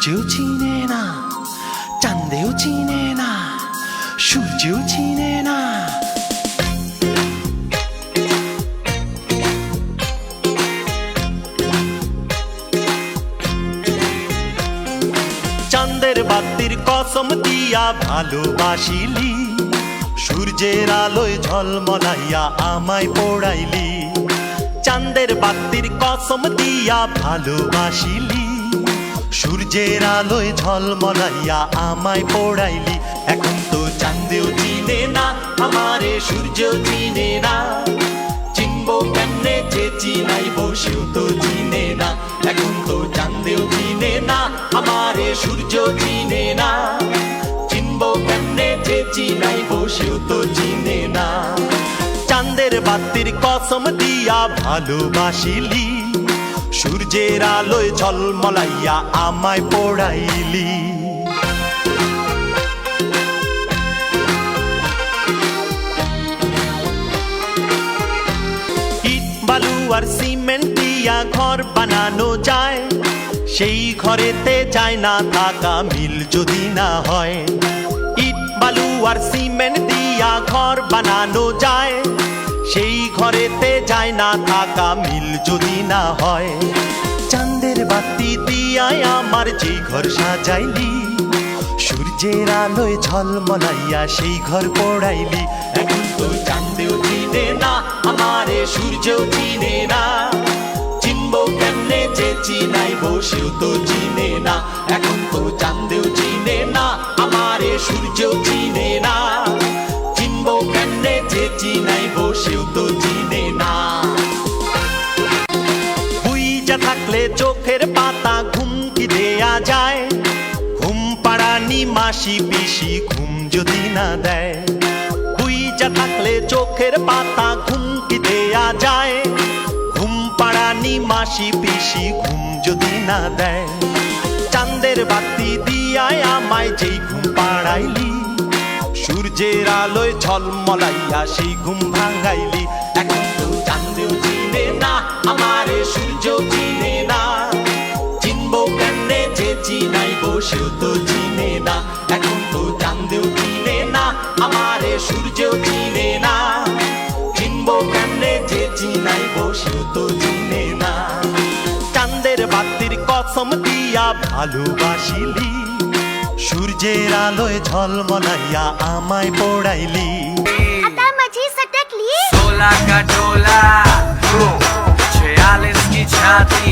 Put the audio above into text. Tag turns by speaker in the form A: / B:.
A: সূর্যও চিনে না চাঁদেও চিনে না চিনে না চাঁদের বাতির কসম দিয়া ভালোবাসিলি সূর্যের আলোয় ঝলমলাইয়া আমায় পোড়াইলি চাঁদের বাতির কসম দিয়া ভালোবাসিলি সূর্যের আলোয় ঝলমলাইয়া আমায় পোড়াইলি। এখন তো চাঁদেও চিনে না, আমারে সূর্য চিনে না। চিনবো কেমনে যে চিনাইব সেও তো চিনে না। এখন তো চাঁদেও চিনে না, আমারে সূর্য চিনে না। চিনবো কেমনে যে চিনাইব সেও তো চিনে না। চাঁদের বাতির কসম দিয়া ভালোবাসিলি। সূর্যের আলোয় ঝলমলাইয়া আমায় পোড়াইলি। বালু আর সিমেন্ট দিয়া ঘর বানানো যায়। সেই ঘরেতে যায় না থাকা মিল যদি না হয়। ইট, বালু আর সিমেন্ট দিয়া ঘর বানানো যায়। সেই ঘরেতে যায় না থাকা মিল যদি না হয়। চাঁদের বাতি দিয়ায় আমার যে ঘর সাজাইলি। সূর্যের আলোয় ঝলমলাইয়া সেই ঘর পোড়াইলি। এখন তো চাঁদেও চিনে না, আমারে সূর্যও চিনে না। চিনবো কেমনে যে চিনাইব সেও তো চিনে না। এখন তো চাঁদেও চিনে না, আমারে সূর্যও চিনে মাসি পিসি ঘুম যদি না দেয়, বুইজা থাকলে চোখের পাতা ঘুম কি দেয়া যায়। ঘুম পাড়ানি মাসি পিসি ঘুম যদি না দেয়, চাঁদের বাতি দিয়ায় আমায় যেই ঘুম পাড়াইলি, সূর্যের আলোয় ঝলমলাইয়া সেই ঘুম ভাঙাইলি। এখন তো চাঁদেও চিনে না, আমারে যে নাই বসেও তো চিনে না। এখন তো চান্দেও চিনে না আমারে সূর্যও চিনে না। চিনবো কেমনে যে চিনাই বসেও তো চিনে না। চান্দের বাতির কসম দিয়া ভালোবাসিলি সূর্যের আলোয় ঝলমলাইয়া আমায় পড়াইলি।
B: ছোলা কাটোলা ছেয়ালিশ কি ছাতি